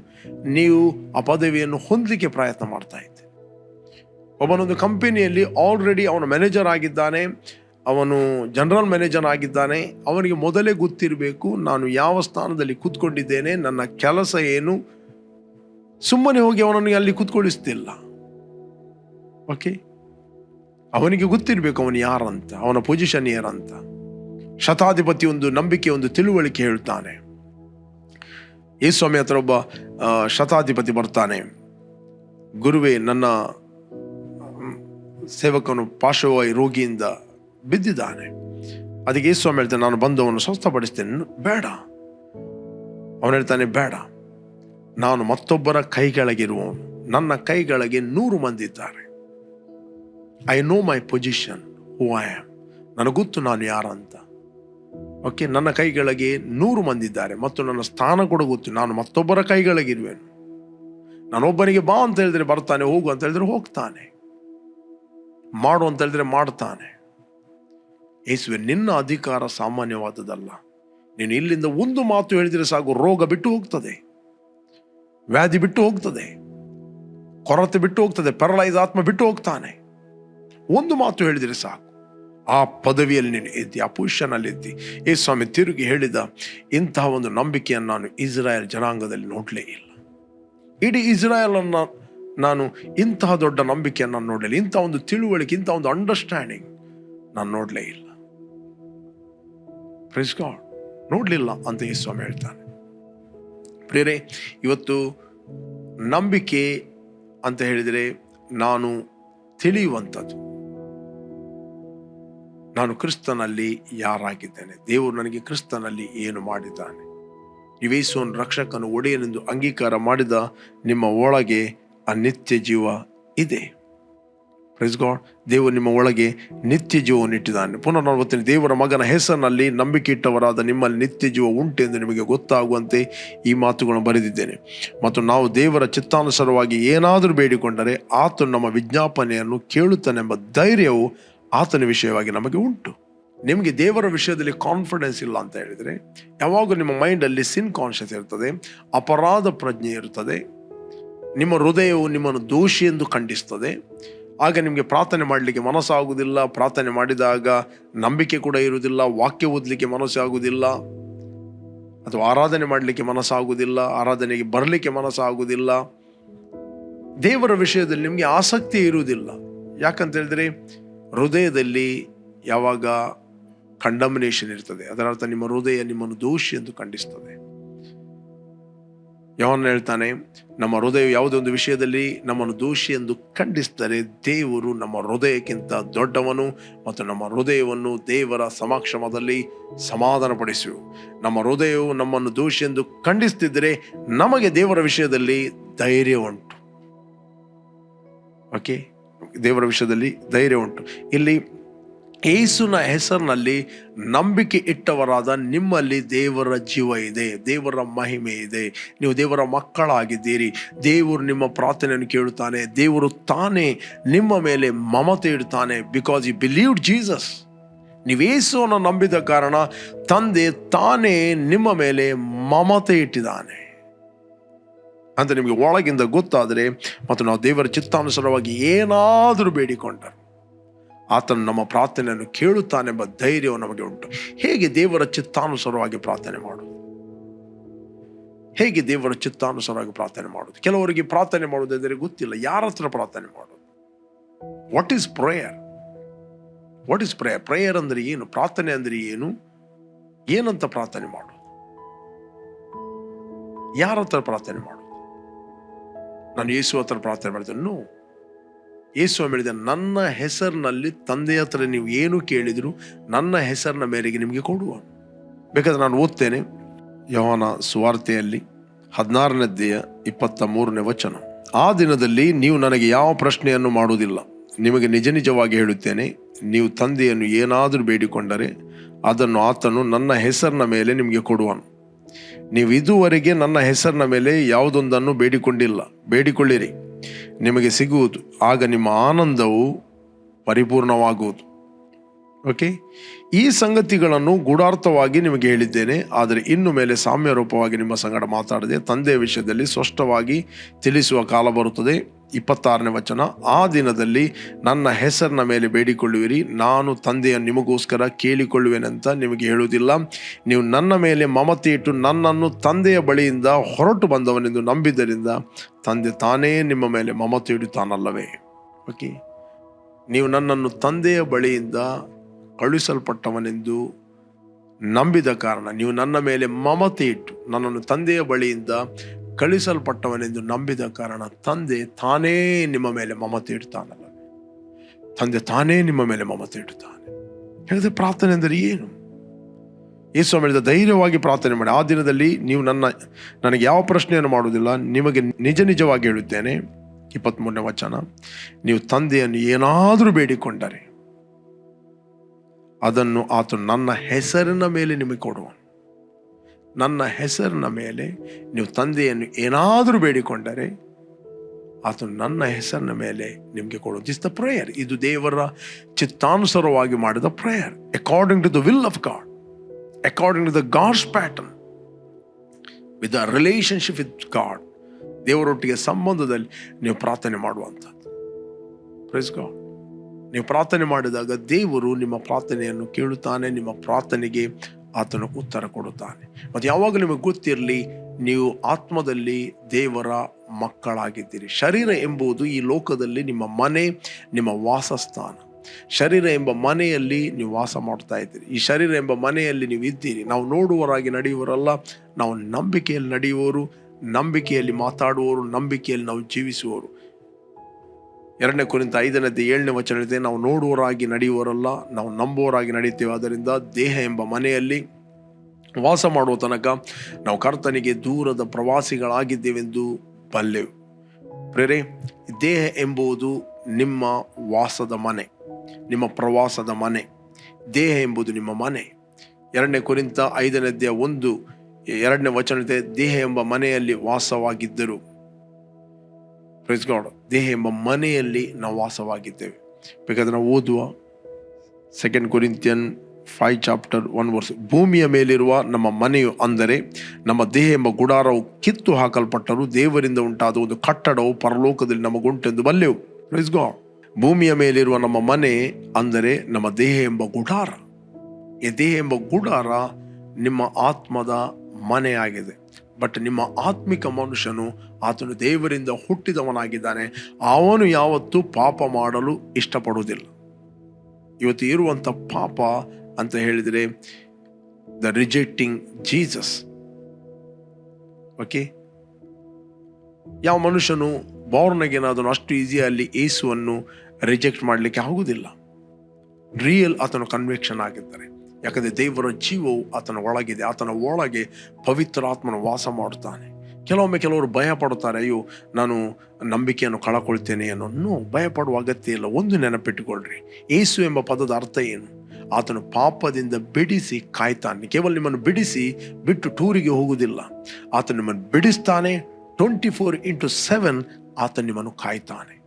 ನೀವು ಆ ಪದವಿಯನ್ನು ಹೊಂದಲಿಕ್ಕೆ ಪ್ರಯತ್ನ ಮಾಡ್ತಾ ಇದ್ದೀರಿ ಒಬ್ಬನೊಂದು ಕಂಪನಿಯಲ್ಲಿ ಆಲ್ರೆಡಿ ಅವನ ಮ್ಯಾನೇಜರ್ ಆಗಿದ್ದಾನೆ ಅವನು ಜನರಲ್ ಮ್ಯಾನೇಜರ್ ಆಗಿದ್ದಾನೆ. ಅವನಿಗೆ ಮೊದಲೇ ಗೊತ್ತಿರಬೇಕು, ನಾನು ಯಾವ ಸ್ಥಾನದಲ್ಲಿ ಕೂತ್ಕೊಂಡಿದ್ದೇನೆ, ನನ್ನ ಕೆಲಸ ಏನು. ಸುಮ್ಮನೆ ಹೋಗಿ ಅವನನ್ನು ಅಲ್ಲಿ ಕೂತ್ಕೊಳಿಸ್ತಿಲ್ಲ ಓಕೆ ಅವನಿಗೆ ಗೊತ್ತಿರಬೇಕು ಅವನು ಯಾರಂತ, ಅವನ ಪೊಸಿಷನ್ ಯಾರಂತ. ಶತಾಧಿಪತಿ ಒಂದು ನಂಬಿಕೆ, ಒಂದು ತಿಳುವಳಿಕೆ ಹೇಳ್ತಾನೆ. ಯೇಸ್ವಾಮಿ ಹತ್ರ ಒಬ್ಬ ಶತಾಧಿಪತಿ ಬರ್ತಾನೆ. ಗುರುವೇ, ನನ್ನ ಸೇವಕನು ಪಾರ್ಶ್ವವಾಯು ರೋಗಿಯಿಂದ ಬಿದ್ದಿದ್ದಾನೆ. ಅದಕ್ಕೆ ಸ್ವಾಮಿ ಹೇಳ್ತಾನೆ, ನಾನು ಬಂದು ಅವನು ಸ್ವಸ್ಥಪಡಿಸ್ತೇನೆ. ಬೇಡ. ಅವನು ಹೇಳ್ತಾನೆ, ಬೇಡ. ನಾನು ಮತ್ತೊಬ್ಬರ ಕೈಗೆಳಗಿರುವವನು. ನನ್ನ ಕೈಗಳಿಗೆ ನೂರು ಮಂದಿ ಇದ್ದಾರೆ. I know my position who I am ನನಗೆ ಗೊತ್ತು ನಾನು ಯಾರಂತ. ಓಕೆ ನನ್ನ ಕೈಗಳಿಗೆ ನೂರು ಮಂದಿ ಇದ್ದಾರೆ. ಮತ್ತು ನನ್ನ ಸ್ಥಾನ ಕೂಡ ಗೊತ್ತು. ನಾನು ಮತ್ತೊಬ್ಬರ ಕೈಗಳಿಗಿರುವೆನು. ನಾನೊಬ್ಬನಿಗೆ ಬಾ ಅಂತ ಹೇಳಿದ್ರೆ ಬರ್ತಾನೆ, ಹೋಗು ಅಂತ ಹೇಳಿದ್ರೆ ಹೋಗ್ತಾನೆ. ಮಾಡು ಅಂತ ಹೇಳಿದ್ರೆ ಮಾಡ್ತಾನೆ. ಯೇಸುವೆ, ನಿನ್ನ ಅಧಿಕಾರ ಸಾಮಾನ್ಯವಾದದಲ್ಲ ನೀನು ಇಲ್ಲಿಂದ ಒಂದು ಮಾತು ಹೇಳಿದರೆ ಸಾಕು, ರೋಗ ಬಿಟ್ಟು ಹೋಗ್ತದೆ. ವ್ಯಾಧಿ ಬಿಟ್ಟು ಹೋಗ್ತದೆ. ಕೊರತೆ ಬಿಟ್ಟು ಹೋಗ್ತದೆ. ಪೆರಲೈಸ್ ಆತ್ಮ ಬಿಟ್ಟು ಹೋಗ್ತಾನೆ. ಒಂದು ಮಾತು ಹೇಳಿದರೆ ಸಾಕು, ಆ ಪದವಿಯಲ್ಲಿ ನೀನು ಇದ್ದಿ ಆ ಇದ್ದಿ ಏ ಸ್ವಾಮಿ ತಿರುಗಿ ಹೇಳಿದ ಇಂತಹ ಒಂದು ನಂಬಿಕೆಯನ್ನು ನಾನು ಇಸ್ರಾಯೇಲ್ ಜನಾಂಗದಲ್ಲಿ ನೋಡಲೇ ಇಲ್ಲ. ಇಡೀ ಇಸ್ರಾಯೇಲ್ ಅನ್ನ ನಾನು ಇಂತಹ ದೊಡ್ಡ ನಂಬಿಕೆಯನ್ನು ನಾನು ನೋಡಲಿಲ್ಲ. ಇಂಥ ಒಂದು ತಿಳುವಳಿಕೆ ಇಂಥ ಒಂದು ಅಂಡರ್ಸ್ಟ್ಯಾಂಡಿಂಗ್ ನಾನು ನೋಡಲೇ ಇಲ್ಲ. ಪ್ರೆಸ್ ಗಾಡ್ ನೋಡಲಿಲ್ಲ ಅಂತ ಈ ಸ್ವಾಮಿ ಹೇಳ್ತಾನೆ. ಪ್ರೇರೆ ಇವತ್ತು ನಂಬಿಕೆ ಅಂತ ಹೇಳಿದರೆ ನಾನು ತಿಳಿಯುವಂಥದ್ದು. ನಾನು ಕ್ರಿಸ್ತನಲ್ಲಿ ಯಾರಾಗಿದ್ದೇನೆ? ದೇವರು ನನಗೆ ಕ್ರಿಸ್ತನಲ್ಲಿ ಏನು ಮಾಡಿದ್ದಾನೆ? ಇವೇಸೋನ್ ರಕ್ಷಕನು, ಒಡೆಯನೆಂದು ಅಂಗೀಕಾರ ಮಾಡಿದ ನಿಮ್ಮ ಒಳಗೆ ಆ ನಿತ್ಯ ಜೀವ ಇದೆ. ಪ್ರೈಸ್ ಗಾಡ್ ದೇವರು ನಿಮ್ಮ ಒಳಗೆ ನಿತ್ಯ ಜೀವವನ್ನು ಇಟ್ಟಿದ್ದಾನೆ. ಪುನಃ ನಾನು ದೇವರ ಮಗನ ಹೆಸರಿನಲ್ಲಿ ನಂಬಿಕೆ ಇಟ್ಟವರಾದ ನಿಮ್ಮಲ್ಲಿ ನಿತ್ಯ ಜೀವ ಉಂಟೆಂದು ನಿಮಗೆ ಗೊತ್ತಾಗುವಂತೆ ಈ ಮಾತುಗಳನ್ನು ಬರೆದಿದ್ದೇನೆ. ಮತ್ತು ನಾವು ದೇವರ ಚಿತ್ತಾನುಸಾರವಾಗಿ ಏನಾದರೂ ಬೇಡಿಕೊಂಡರೆ ಆತನು ನಮ್ಮ ವಿಜ್ಞಾಪನೆಯನ್ನು ಕೇಳುತ್ತಾನೆಂಬ ಧೈರ್ಯವು ಆತನ ವಿಷಯವಾಗಿ ನಮಗೆ ಉಂಟು. ನಿಮಗೆ ದೇವರ ವಿಷಯದಲ್ಲಿ ಕಾನ್ಫಿಡೆನ್ಸ್ ಇಲ್ಲ ಅಂತ ಹೇಳಿದರೆ ಯಾವಾಗ ನಿಮ್ಮ ಮೈಂಡಲ್ಲಿ ಸಿನ್ ಕಾನ್ಷಿಯಸ್ ಇರ್ತದೆ, ಅಪರಾಧ ಪ್ರಜ್ಞೆ ಇರ್ತದೆ, ನಿಮ್ಮ ಹೃದಯವು ನಿಮ್ಮನ್ನು ದೋಷಿ ಎಂದು ಖಂಡಿಸ್ತದೆ ಆಗ ನಿಮಗೆ ಪ್ರಾರ್ಥನೆ ಮಾಡಲಿಕ್ಕೆ ಮನಸ್ಸಾಗುವುದಿಲ್ಲ ಪ್ರಾರ್ಥನೆ ಮಾಡಿದಾಗ ನಂಬಿಕೆ ಕೂಡ ಇರುವುದಿಲ್ಲ, ವಾಕ್ಯ ಓದಲಿಕ್ಕೆ ಮನಸ್ಸಾಗುವುದಿಲ್ಲ ಅಥವಾ ಆರಾಧನೆ ಮಾಡಲಿಕ್ಕೆ ಮನಸ್ಸಾಗುವುದಿಲ್ಲ ಆರಾಧನೆಗೆ ಬರಲಿಕ್ಕೆ ಮನಸ್ಸಾಗುವುದಿಲ್ಲ ದೇವರ ವಿಷಯದಲ್ಲಿ ನಿಮಗೆ ಆಸಕ್ತಿ ಇರುವುದಿಲ್ಲ. ಯಾಕಂತ ಹೇಳಿದ್ರೆ, ಹೃದಯದಲ್ಲಿ ಯಾವಾಗ ಕಂಡಮಿನೇಷನ್ ಇರ್ತದೆ, ಅದರ ಅರ್ಥ ನಿಮ್ಮ ಹೃದಯ ನಿಮ್ಮನ್ನು ದೋಷಿ ಎಂದು ಖಂಡಿಸ್ತದೆ. ಯಾವನ್ನ ಹೇಳ್ತಾನೆ, ನಮ್ಮ ಹೃದಯ ಯಾವುದೇ ಒಂದು ವಿಷಯದಲ್ಲಿ ನಮ್ಮನ್ನು ದೋಷಿ ಎಂದು ಖಂಡಿಸಿದರೆ ದೇವರು ನಮ್ಮ ಹೃದಯಕ್ಕಿಂತ ದೊಡ್ಡವನು ಮತ್ತು ನಮ್ಮ ಹೃದಯವನ್ನು ದೇವರ ಸಮಕ್ಷಮದಲ್ಲಿ ಸಮಾಧಾನಪಡಿಸು. ನಮ್ಮ ಹೃದಯವು ನಮ್ಮನ್ನು ದೋಷಿ ಎಂದು ಖಂಡಿಸ್ತಿದ್ದರೆ ನಮಗೆ ದೇವರ ವಿಷಯದಲ್ಲಿ ಧೈರ್ಯ ಉಂಟು. ಓಕೆ ದೇವರ ವಿಷಯದಲ್ಲಿ ಧೈರ್ಯ ಉಂಟು. ಇಲ್ಲಿ ಏಸುನ ಹೆಸರಿನಲ್ಲಿ ನಂಬಿಕೆ ಇಟ್ಟವರಾದ ನಿಮ್ಮಲ್ಲಿ ದೇವರ ಜೀವ ಇದೆ, ದೇವರ ಮಹಿಮೆ ಇದೆ. ನೀವು ದೇವರ ಮಕ್ಕಳಾಗಿದ್ದೀರಿ. ದೇವರು ನಿಮ್ಮ ಪ್ರಾರ್ಥನೆಯನ್ನು ಕೇಳುತ್ತಾನೆ. ದೇವರು ತಾನೇ ನಿಮ್ಮ ಮೇಲೆ ಮಮತೆ ಇಡ್ತಾನೆ. ಬಿಕಾಸ್ ಯು ಬಿಲೀವ್ ಜೀಸಸ್ ನೀವು ಯೇಸುವನ್ನು ನಂಬಿದ ಕಾರಣ ತಂದೆ ತಾನೇ ನಿಮ್ಮ ಮೇಲೆ ಮಮತೆ ಇಟ್ಟಿದ್ದಾನೆ. ಅಂತ ನಿಮಗೆ ಒಳಗಿಂದ ಗೊತ್ತಾದರೆ ಮತ್ತು ನಾವು ದೇವರ ಚಿತ್ತಾನುಸಾರವಾಗಿ ಏನಾದರೂ ಬೇಡಿಕೊಂಡರು ಆತನು ನಮ್ಮ ಪ್ರಾರ್ಥನೆಯನ್ನು ಕೇಳುತ್ತಾನೆಂಬ ಧೈರ್ಯವು ನಮಗೆ ಉಂಟು. ಹೇಗೆ ದೇವರ ಚಿತ್ತಾನುಸಾರವಾಗಿ ಪ್ರಾರ್ಥನೆ ಮಾಡುವುದು? ಹೇಗೆ ದೇವರ ಚಿತ್ತಾನುಸಾರವಾಗಿ ಪ್ರಾರ್ಥನೆ ಮಾಡುವುದು? ಕೆಲವರಿಗೆ ಪ್ರಾರ್ಥನೆ ಮಾಡುವುದೆಂದರೆ ಗೊತ್ತಿಲ್ಲ. ಯಾರ ಹತ್ರ ಪ್ರಾರ್ಥನೆ ಮಾಡೋದು what is prayer what is prayer prayer ಅಂದರೆ ಏನು? ಪ್ರಾರ್ಥನೆ ಅಂದರೆ ಏನು? ಏನಂತ ಪ್ರಾರ್ಥನೆ ಮಾಡೋದು ಯಾರ ಹತ್ರ ಪ್ರಾರ್ಥನೆ ಮಾಡೋದು ನಾನು ಯೇಸು ಹತ್ರ ಪ್ರಾರ್ಥನೆ ಮಾಡ್ತೇನೆ ನೋ ಯೇಸು ಹೇಳಿದ, ನನ್ನ ಹೆಸರಿನಲ್ಲಿ ತಂದೆಯ ಹತ್ರ ನೀವು ಏನು ಕೇಳಿದ್ರು ನನ್ನ ಹೆಸರಿನ ಮೇರೆಗೆ ನಿಮಗೆ ಕೊಡುವ ಬೇಕಾದ್ರೆ ನಾನು ಓದ್ತೇನೆ. ಯವನ ಸುವಾರ್ತೆಯಲ್ಲಿ ಹದಿನಾರನೇದ್ದೆಯ ಇಪ್ಪತ್ತ ಮೂರನೇ ವಚನ. ಆ ದಿನದಲ್ಲಿ ನೀವು ನನಗೆ ಯಾವ ಪ್ರಶ್ನೆಯನ್ನು ಮಾಡುವುದಿಲ್ಲ. ನಿಮಗೆ ನಿಜ ನಿಜವಾಗಿ ಹೇಳುತ್ತೇನೆ, ನೀವು ತಂದೆಯನ್ನು ಏನಾದರೂ ಬೇಡಿಕೊಂಡರೆ ಅದನ್ನು ಆತನು ನನ್ನ ಹೆಸರಿನ ಮೇಲೆ ನಿಮಗೆ ಕೊಡುವನು. ನೀವು ಇದುವರೆಗೆ ನನ್ನ ಹೆಸರಿನ ಮೇಲೆ ಯಾವುದೊಂದನ್ನು ಬೇಡಿಕೊಂಡಿಲ್ಲ. ಬೇಡಿಕೊಳ್ಳಿರಿ. ನಿಮಗೆ ಸಿಗುವುದು. ಆಗ ನಿಮ್ಮ ಆನಂದವು ಪರಿಪೂರ್ಣವಾಗುವುದು. ಓಕೆ ಈ ಸಂಗತಿಗಳನ್ನು ಗೂಢಾರ್ಥವಾಗಿ ನಿಮಗೆ ಹೇಳಿದ್ದೇನೆ, ಆದರೆ ಇನ್ನು ಮೇಲೆ ಸಾಮ್ಯ ರೂಪವಾಗಿ ನಿಮ್ಮ ಸಂಗಡ ಮಾತಾಡದೆ ತಂದೆಯ ವಿಷಯದಲ್ಲಿ ಸ್ಪಷ್ಟವಾಗಿ ತಿಳಿಸುವ ಕಾಲ ಬರುತ್ತದೆ. ಇಪ್ಪತ್ತಾರನೇ ವಚನ, ಆ ದಿನದಲ್ಲಿ ನನ್ನ ಹೆಸರಿನ ಮೇಲೆ ಬೇಡಿಕೊಳ್ಳುವಿರಿ, ನಾನು ತಂದೆಯ ನಿಮಗೋಸ್ಕರ ಕೇಳಿಕೊಳ್ಳುವೆನಂತ ನಿಮಗೆ ಹೇಳುವುದಿಲ್ಲ. ನೀವು ನನ್ನ ಮೇಲೆ ಮಮತೆ ಇಟ್ಟು ನನ್ನನ್ನು ತಂದೆಯ ಬಳಿಯಿಂದ ಹೊರಟು ಬಂದವನೆಂದು ನಂಬಿದ್ದರಿಂದ ತಂದೆ ತಾನೇ ನಿಮ್ಮ ಮೇಲೆ ಮಮತೆ ಇಡುತ್ತಾನಲ್ಲವೇ? ಓಕೆ ನೀವು ನನ್ನನ್ನು ತಂದೆಯ ಬಳಿಯಿಂದ ಕಳುಹಿಸಲ್ಪಟ್ಟವನೆಂದು ನಂಬಿದ ಕಾರಣ ನೀವು ನನ್ನ ಮೇಲೆ ಮಮತೆ ಇಟ್ಟು ನನ್ನನ್ನು ತಂದೆಯ ಬಳಿಯಿಂದ ಕಳಿಸಲ್ಪಟ್ಟವನೆಂದು ನಂಬಿದ ಕಾರಣ ತಂದೆ ತಾನೇ ನಿಮ್ಮ ಮೇಲೆ ಮಮತೆ ಇಡ್ತಾನಲ್ಲ. ತಂದೆ ತಾನೇ ನಿಮ್ಮ ಮೇಲೆ ಮಮತೆ ಇಡ್ತಾನೆ. ಹೇಳಿದ್ರೆ ಪ್ರಾರ್ಥನೆ ಅಂದರೆ ಏನು? ಯೇಸು ಹೇಳಿದ ಧೈರ್ಯವಾಗಿ ಪ್ರಾರ್ಥನೆ ಮಾಡಿ, ಆ ದಿನದಲ್ಲಿ ನೀವು ನನ್ನ, ನನಗೆ ಯಾವ ಪ್ರಶ್ನೆಯನ್ನು ಮಾಡುವುದಿಲ್ಲ, ನಿಮಗೆ ನಿಜ ನಿಜವಾಗಿ ಹೇಳುತ್ತೇನೆ. ಇಪ್ಪತ್ತ್ಮೂರನೇ ವಚನ, ನೀವು ತಂದೆಯನ್ನು ಏನಾದರೂ ಬೇಡಿಕೊಂಡರೆ ಅದನ್ನು ಆತ ನನ್ನ ಹೆಸರಿನ ಮೇಲೆ ನಿಮಗೆ ಕೊಡುವನು. ನನ್ನ ಹೆಸರಿನ ಮೇಲೆ ನೀವು ತಂದೆಯನ್ನು ಏನಾದರೂ ಬೇಡಿಕೊಂಡರೆ ಆತ ನನ್ನ ಹೆಸರಿನ ಮೇಲೆ ನಿಮಗೆ ಕೊಡುವ ದಿಸ್ ದ ಪ್ರೇಯರ್ ಇದು ದೇವರ ಚಿತ್ತಾನುಸಾರವಾಗಿ ಮಾಡಿದ prayer according to the will of God according to the God's pattern with the relationship with God ದೇವರೊಟ್ಟಿಗೆ ಸಂಬಂಧದಲ್ಲಿ ನೀವು ಪ್ರಾರ್ಥನೆ ಮಾಡುವಂಥದ್ದು. ಪ್ರೈಸ್ ಗಾಡ್ ನೀವು ಪ್ರಾರ್ಥನೆ ಮಾಡಿದಾಗ ದೇವರು ನಿಮ್ಮ ಪ್ರಾರ್ಥನೆಯನ್ನು ಕೇಳುತ್ತಾನೆ, ನಿಮ್ಮ ಪ್ರಾರ್ಥನೆಗೆ ಆತನು ಉತ್ತರ ಕೊಡುತ್ತಾನೆ. ಮತ್ತು ಯಾವಾಗ ನಿಮಗೆ ಗೊತ್ತಿರಲಿ, ನೀವು ಆತ್ಮದಲ್ಲಿ ದೇವರ ಮಕ್ಕಳಾಗಿದ್ದೀರಿ. ಶರೀರ ಎಂಬುದು ಈ ಲೋಕದಲ್ಲಿ ನಿಮ್ಮ ಮನೆ, ನಿಮ್ಮ ವಾಸಸ್ಥಾನ. ಶರೀರ ಎಂಬ ಮನೆಯಲ್ಲಿ ನೀವು ವಾಸ ಮಾಡ್ತಾ ಇದ್ದೀರಿ. ಈ ಶರೀರ ಎಂಬ ಮನೆಯಲ್ಲಿ ನೀವು ಇದ್ದೀರಿ. ನಾವು ನೋಡುವರಾಗಿ ನಡೆಯುವರಲ್ಲ ನಾವು ನಂಬಿಕೆಯಲ್ಲಿ ನಡೆಯುವವರು, ನಂಬಿಕೆಯಲ್ಲಿ ಮಾತಾಡುವವರು, ನಂಬಿಕೆಯಲ್ಲಿ ನಾವು ಜೀವಿಸುವವರು. ಎರಡನೇ ಕುರಿತ ಐದನೇದು ಏಳನೇ ವಚನ ಇದೆ ನಾವು ನೋಡುವವರಾಗಿ ನಡೆಯುವರಲ್ಲ ನಾವು ನಂಬುವವರಾಗಿ ನಡೆಯುತ್ತೇವೆ. ಆದ್ದರಿಂದ ದೇಹ ಎಂಬ ಮನೆಯಲ್ಲಿ ವಾಸ ಮಾಡುವ ತನಕ ನಾವು ಕರ್ತನಿಗೆ ದೂರದ ಪ್ರವಾಸಿಗಳಾಗಿದ್ದೇವೆಂದು ಬಲ್ಲೆವು. ಪ್ರೇರೆ, ದೇಹ ಎಂಬುದು ನಿಮ್ಮ ವಾಸದ ಮನೆ, ನಿಮ್ಮ ಪ್ರವಾಸದ ಮನೆ. ದೇಹ ಎಂಬುದು ನಿಮ್ಮ ಮನೆ. ಎರಡನೇ ಕುರಿತ ಐದನೇದ್ಯ ಒಂದು, ಎರಡನೇ ವಚನತೆ ದೇಹ ಎಂಬ ಮನೆಯಲ್ಲಿ ವಾಸವಾಗಿದ್ದರು. ಪ್ರೈಸ್ ಗಾಡ್ ದೇಹ ಎಂಬ ಮನೆಯಲ್ಲಿ ನಾವು ವಾಸವಾಗಿದ್ದೇವೆ. ಬೇಕಾದ್ರೆ ನಾವು ಓದುವ second Corinthian five chapter one verse ಭೂಮಿಯ ಮೇಲಿರುವ ನಮ್ಮ ಮನೆಯು ಅಂದರೆ ನಮ್ಮ ದೇಹ ಎಂಬ ಗುಡಾರವು ಕಿತ್ತು ಹಾಕಲ್ಪಟ್ಟರು ದೇವರಿಂದ ಉಂಟಾದ ಒಂದು ಕಟ್ಟಡವು ಪರಲೋಕದಲ್ಲಿ ನಮಗುಂಟೆಂದು ಬಲ್ಲೆವು. ಪ್ರೈಸ್ ಗಾಡ್ ಭೂಮಿಯ ಮೇಲಿರುವ ನಮ್ಮ ಮನೆ ಅಂದರೆ ನಮ್ಮ ದೇಹ ಎಂಬ ಗುಡಾರ. ಈ ದೇಹ ಎಂಬ ಗುಡಾರ ನಿಮ್ಮ ಆತ್ಮದ ಮನೆಯಾಗಿದೆ. ಬಟ್ ನಿಮ್ಮ ಆತ್ಮಿಕ ಮನುಷ್ಯನು ಆತನು ದೇವರಿಂದ ಹುಟ್ಟಿದವನಾಗಿದ್ದಾನೆ. ಅವನು ಯಾವತ್ತೂ ಪಾಪ ಮಾಡಲು ಇಷ್ಟಪಡುವುದಿಲ್ಲ. ಇವತ್ತು ಇರುವಂಥ ಪಾಪ ಅಂತ ಹೇಳಿದರೆ ದ ರಿಜೆಕ್ಟಿಂಗ್ ಜೀಸಸ್ ಓಕೆ ಯಾವ ಮನುಷ್ಯನು ಬಾರ್ನಗೇನಾದನು ಅಷ್ಟು ಈಸಿಯಲ್ಲಿ ಏಸುವನ್ನು ರಿಜೆಕ್ಟ್ ಮಾಡಲಿಕ್ಕೆ ಆಗುವುದಿಲ್ಲ. ರಿಯಲ್ ಆತನು ಕನ್ವೆಕ್ಷನ್ ಆಗಿದ್ದಾರೆ ಯಾಕಂದರೆ ದೇವರ ಜೀವವು ಆತನ ಒಳಗಿದೆ. ಆತನ ಒಳಗೆ ಪವಿತ್ರ ಆತ್ಮನ ವಾಸ ಮಾಡುತ್ತಾನೆ. ಕೆಲವೊಮ್ಮೆ ಕೆಲವರು ಭಯ ಪಡುತ್ತಾರೆ ಅಯ್ಯೋ, ನಾನು ನಂಬಿಕೆಯನ್ನು ಕಳಕೊಳ್ತೇನೆ ಅನ್ನೋ ಭಯಪಡುವ ಭಯ ಪಡುವ ಅಗತ್ಯ ಇಲ್ಲ. ಒಂದು ನೆನಪಿಟ್ಟುಕೊಳ್ಳ್ರಿ ಏಸು ಎಂಬ ಪದದ ಅರ್ಥ ಏನು? ಆತನು ಪಾಪದಿಂದ ಬಿಡಿಸಿ ಕಾಯ್ತಾನೆ. ಕೇವಲ ನಿಮ್ಮನ್ನು ಬಿಡಿಸಿ ಬಿಟ್ಟು ಟೂರಿಗೆ ಹೋಗುವುದಿಲ್ಲ. ಆತ ನಿಮ್ಮನ್ನು ಬಿಡಿಸ್ತಾನೆ. ಟ್ವೆಂಟಿ ಫೋರ್ ಇಂಟು ಸೆವೆನ್ ಆತ ನಿಮ್ಮನ್ನು ಕಾಯ್ತಾನೆ.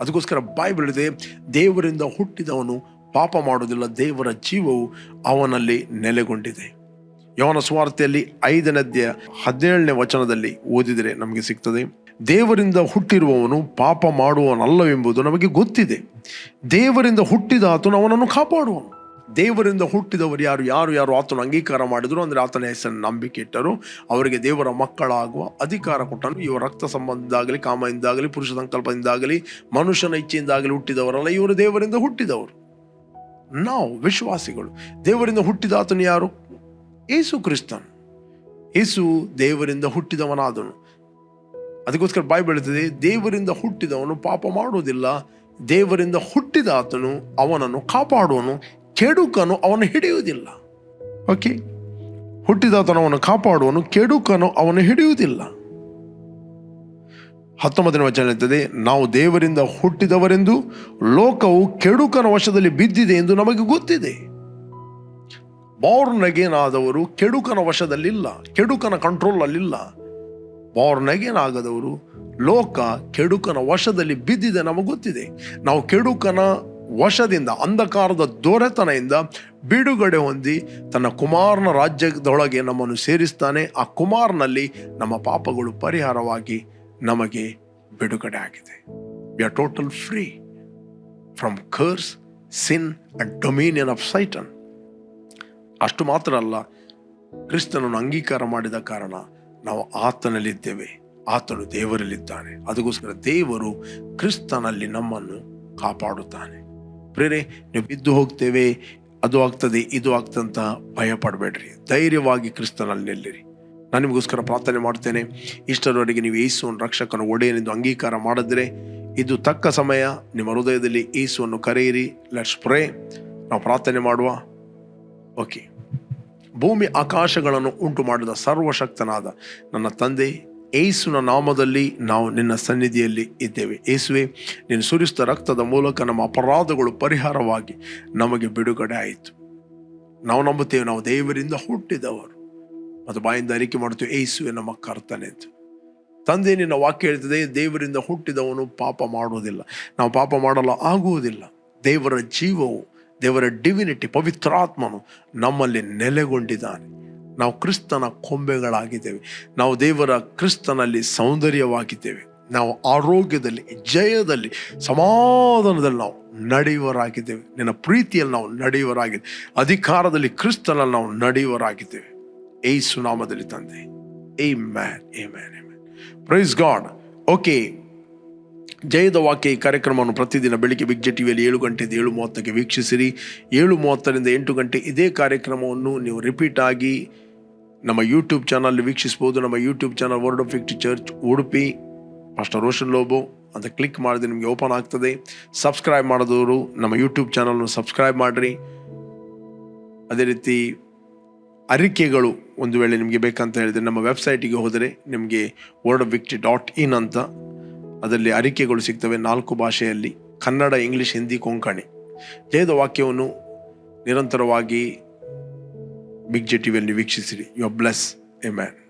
ಅದಕ್ಕೋಸ್ಕರ ಬಾಯ್ ಇದೆ, ದೇವರಿಂದ ಹುಟ್ಟಿದವನು ಪಾಪ ಮಾಡುವುದಿಲ್ಲ, ದೇವರ ಜೀವವು ಅವನಲ್ಲಿ ನೆಲೆಗೊಂಡಿದೆ. ಯವನ ಸ್ವಾರ್ಥೆಯಲ್ಲಿ ಐದನೇದ್ಯ ಹದಿನೇಳನೇ ವಚನದಲ್ಲಿ ಓದಿದರೆ ನಮಗೆ ಸಿಗ್ತದೆ, ದೇವರಿಂದ ಹುಟ್ಟಿರುವವನು ಪಾಪ ಮಾಡುವವನಲ್ಲವೆಂಬುದು ನಮಗೆ ಗೊತ್ತಿದೆ. ದೇವರಿಂದ ಹುಟ್ಟಿದ ಆತನು ಅವನನ್ನು ಕಾಪಾಡುವನು. ದೇವರಿಂದ ಹುಟ್ಟಿದವರು ಯಾರು ಯಾರು ಯಾರು ಆತನ ಅಂಗೀಕಾರ ಮಾಡಿದರು ಅಂದರೆ ಆತನ ಹೆಸರನ್ನು ನಂಬಿಕೆ ಇಟ್ಟರು, ಅವರಿಗೆ ದೇವರ ಮಕ್ಕಳಾಗುವ ಅಧಿಕಾರ ಕೊಟ್ಟನು. ಇವರು ರಕ್ತ ಸಂಬಂಧದಾಗಲಿ ಕಾಮದಿಂದಾಗಲಿ, ಪುರುಷ ಸಂಕಲ್ಪದಿಂದಾಗಲಿ, ಮನುಷ್ಯನ ಇಚ್ಛೆಯಿಂದಾಗಲಿ ಹುಟ್ಟಿದವರಲ್ಲ, ಇವರು ದೇವರಿಂದ ಹುಟ್ಟಿದವರು. ನಾವು ವಿಶ್ವಾಸಿಗಳು. ದೇವರಿಂದ ಹುಟ್ಟಿದ ಆತನು ಯಾರು? ಏಸು ಕ್ರಿಸ್ತನ್. ಏಸು ದೇವರಿಂದ ಹುಟ್ಟಿದವನಾದನು. ಅದಕ್ಕೋಸ್ಕರ ಬಾಯಿ ಬೆಳೀತದೆ ದೇವರಿಂದ ಹುಟ್ಟಿದವನು ಪಾಪ ಮಾಡುವುದಿಲ್ಲ. ದೇವರಿಂದ ಹುಟ್ಟಿದ ಆತನು ಅವನನ್ನು ಕಾಪಾಡುವನು. ಕೆಡುಕನು, ಅವನು ಹಿಡಿಯುವುದಿಲ್ಲ. ಓಕೆ ಹುಟ್ಟಿದಾತನು ಅವನು ಕಾಪಾಡುವನು. ಕೆಡುಕನು, ಅವನು ಹಿಡಿಯುವುದಿಲ್ಲ. ಹತ್ತೊಂಬತ್ತನೇ ವಚನ ಇರ್ತದೆ, ನಾವು ದೇವರಿಂದ ಹುಟ್ಟಿದವರೆಂದು ಲೋಕವು ಕೆಡುಕನ ವಶದಲ್ಲಿ ಬಿದ್ದಿದೆ ಎಂದು ನಮಗೆ ಗೊತ್ತಿದೆ. ಬಾರ್ನ್ ಅಗೇನ್ ಆದವರು ಕೆಡುಕನ ವಶದಲ್ಲಿಲ್ಲ, ಕೆಡುಕನ ಕಂಟ್ರೋಲಲ್ಲಿಲ್ಲ. ಬಾರ್ನ್ ಅಗೇನ್ ಆಗದವರು ಲೋಕ ಕೆಡುಕನ ವಶದಲ್ಲಿ ಬಿದ್ದಿದೆ ನಮಗೆ ಗೊತ್ತಿದೆ. ನಾವು ಕೆಡುಕನ ವಶದಿಂದ, ಅಂಧಕಾರದ ದೊರೆತನದಿಂದ ಬಿಡುಗಡೆ ಹೊಂದಿ ತನ್ನ ಕುಮಾರನ ರಾಜ್ಯದೊಳಗೆ ನಮ್ಮನ್ನು ಸೇರಿಸ್ತಾನೆ, ಆ ಕುಮಾರನಲ್ಲಿ ನಮ್ಮ ಪಾಪಗಳು ಪರಿಹಾರವಾಗಿ ನಮಗೆ ಬಿಡುಗಡೆ ಆಗಿದೆ. We are total free from curse sin and dominion of Satan ಅಷ್ಟು ಮಾತ್ರ ಅಲ್ಲ, ಕ್ರಿಸ್ತನನ್ನು ಅಂಗೀಕಾರ ಮಾಡಿದ ಕಾರಣ ನಾವು ಆತನಲ್ಲಿದ್ದೇವೆ. ಆತನು ದೇವರಲ್ಲಿದ್ದಾನೆ. ಅದಕ್ಕೋಸ್ಕರ ದೇವರು ಕ್ರಿಸ್ತನಲ್ಲಿ ನಮ್ಮನ್ನು ಕಾಪಾಡುತ್ತಾನೆ. ಪ್ರೇರೆ ನೀವು ಬಿದ್ದು ಹೋಗ್ತೇವೆ. ಅದು ಆಗ್ತದೆ, ಇದು ಆಗ್ತಂತ ಭಯ ಪಡಬೇಡ್ರಿ ಧೈರ್ಯವಾಗಿ ಕ್ರಿಸ್ತನಲ್ಲಿ ನಿಲ್ಲಿರಿ. ನಾನು ನಿಮಗೋಸ್ಕರ ಪ್ರಾರ್ಥನೆ ಮಾಡ್ತೇನೆ ಇಷ್ಟರವರೆಗೆ ನೀವು ಯೇಸುವನ್ನು ರಕ್ಷಕನ ಒಡೆಯನೆಂದು ಅಂಗೀಕಾರ ಮಾಡಿದ್ರೆ ಇದು ತಕ್ಕ ಸಮಯ ನಿಮ್ಮ ಹೃದಯದಲ್ಲಿ ಯೇಸುವನ್ನು ಕರೆಯಿರಿ. ಲೆಟ್ಸ್ ಪ್ರೇ ನಾವು ಪ್ರಾರ್ಥನೆ ಮಾಡುವ. ಓಕೆ ಭೂಮಿ ಆಕಾಶಗಳನ್ನು ಉಂಟು ಮಾಡಿದ ಸರ್ವಶಕ್ತನಾದ ನನ್ನ ತಂದೆ ಏಸುನ ನಾಮದಲ್ಲಿ ನಾವು ನಿನ್ನ ಸನ್ನಿಧಿಯಲ್ಲಿ ಇದ್ದೇವೆ. ಏಸುವೆ ನೀನು ಸುರಿಸಿದ ರಕ್ತದ ಮೂಲಕ ನಮ್ಮ ಅಪರಾಧಗಳು ಪರಿಹಾರವಾಗಿ ನಮಗೆ ಬಿಡುಗಡೆ ಆಯಿತು. ನಾವು ನಂಬುತ್ತೇವೆ, ನಾವು ದೇವರಿಂದ ಹುಟ್ಟಿದವರು. ಮತ್ತು ಬಾಯಿಂದ ಅರಿಕೆ ಮಾಡುತ್ತೇವೆ ಏಸುವೆ ನಮ್ಮ ಕರ್ತನೆ ಅಂತ. ತಂದೆ ನಿನ್ನ ವಾಕ್ಯ ಹೇಳ್ತದೆ, ದೇವರಿಂದ ಹುಟ್ಟಿದವನು ಪಾಪ ಮಾಡುವುದಿಲ್ಲ. ನಾವು ಪಾಪ ಮಾಡಲು ಆಗುವುದಿಲ್ಲ. ದೇವರ ಜೀವವು, ದೇವರ ಡಿವಿನಿಟಿ ಪವಿತ್ರಾತ್ಮನು ನಮ್ಮಲ್ಲಿ ನೆಲೆಗೊಂಡಿದ್ದಾನೆ. ನಾವು ಕ್ರಿಸ್ತನ ಕೊಂಬೆಗಳಾಗಿದ್ದೇವೆ. ನಾವು ದೇವರ ಕ್ರಿಸ್ತನಲ್ಲಿ ಸೌಂದರ್ಯವಾಗಿದ್ದೇವೆ. ನಾವು ಆರೋಗ್ಯದಲ್ಲಿ, ಜಯದಲ್ಲಿ, ಸಮಾಧಾನದಲ್ಲಿ ನಾವು ನಡೆಯುವರಾಗಿದ್ದೇವೆ ನಿನ್ನ ಪ್ರೀತಿಯಲ್ಲಿ ನಾವು ನಡೆಯುವರಾಗಿದ್ದೇವೆ ಅಧಿಕಾರದಲ್ಲಿ ಕ್ರಿಸ್ತನಲ್ಲಿ ನಾವು ನಡೆಯುವರಾಗಿದ್ದೇವೆ ಏಯ್ ಸುನಾಮದಲ್ಲಿ ತಂದೆ. ಏ amen amen amen praise God okay ಜಯದ ವಾಕ್ಯ ಈ ಕಾರ್ಯಕ್ರಮವನ್ನು ಪ್ರತಿದಿನ ಬೆಳಿಗ್ಗೆ ಬಿಗ್ ಜೆ ಟಿವಿಯಲ್ಲಿ ಏಳು ಗಂಟೆಯಿಂದ ಏಳು ಮೂವತ್ತಕ್ಕೆ ವೀಕ್ಷಿಸಿರಿ. ಏಳು ಮೂವತ್ತರಿಂದ ಎಂಟು ಗಂಟೆ ಇದೇ ಕಾರ್ಯಕ್ರಮವನ್ನು ನೀವು ರಿಪೀಟ್ ಆಗಿ ನಮ್ಮ ಯೂಟ್ಯೂಬ್ ಚಾನಲ್ ವೀಕ್ಷಿಸ್ಬೋದು ನಮ್ಮ ಯೂಟ್ಯೂಬ್ ಚಾನಲ್ ವರ್ಡ್ ಆಫ್ ಫಿಕ್ಟಿ ಚರ್ಚ್ ಉಡುಪಿ ಮಾಸ್ಟರ್ ರೋಷನ್ ಲೋಬೋ ಅಂತ ಕ್ಲಿಕ್ ಮಾಡಿದ್ರೆ ನಿಮಗೆ ಓಪನ್ ಆಗ್ತದೆ. ಸಬ್ಸ್ಕ್ರೈಬ್ ಮಾಡಿದವರು ನಮ್ಮ ಯೂಟ್ಯೂಬ್ ಚಾನಲ್ನ ಸಬ್ಸ್ಕ್ರೈಬ್ ಮಾಡಿರಿ. ಅದೇ ರೀತಿ ಅರಿಕೆಗಳು ಒಂದು ವೇಳೆ ನಿಮಗೆ ಬೇಕಂತ ಹೇಳಿದರೆ ನಮ್ಮ ವೆಬ್ಸೈಟಿಗೆ ಹೋದರೆ ನಿಮಗೆ ವರ್ಡ್ ವಿಕ್ಟಿ ಡಾಟ್ ಇನ್ ಅಂತ ಅದರಲ್ಲಿ ಅರಿಕೆಗಳು ಸಿಗ್ತವೆ ನಾಲ್ಕು ಭಾಷೆಯಲ್ಲಿ, ಕನ್ನಡ, ಇಂಗ್ಲಿಷ್, ಹಿಂದಿ, ಕೊಂಕಣಿ. ಜಯದ ವಾಕ್ಯವನ್ನು ನಿರಂತರವಾಗಿ ಬಿಗ್ ಜೆ ಟಿವಿಯಲ್ಲಿ ವೀಕ್ಷಿಸಿರಿ. You bless a man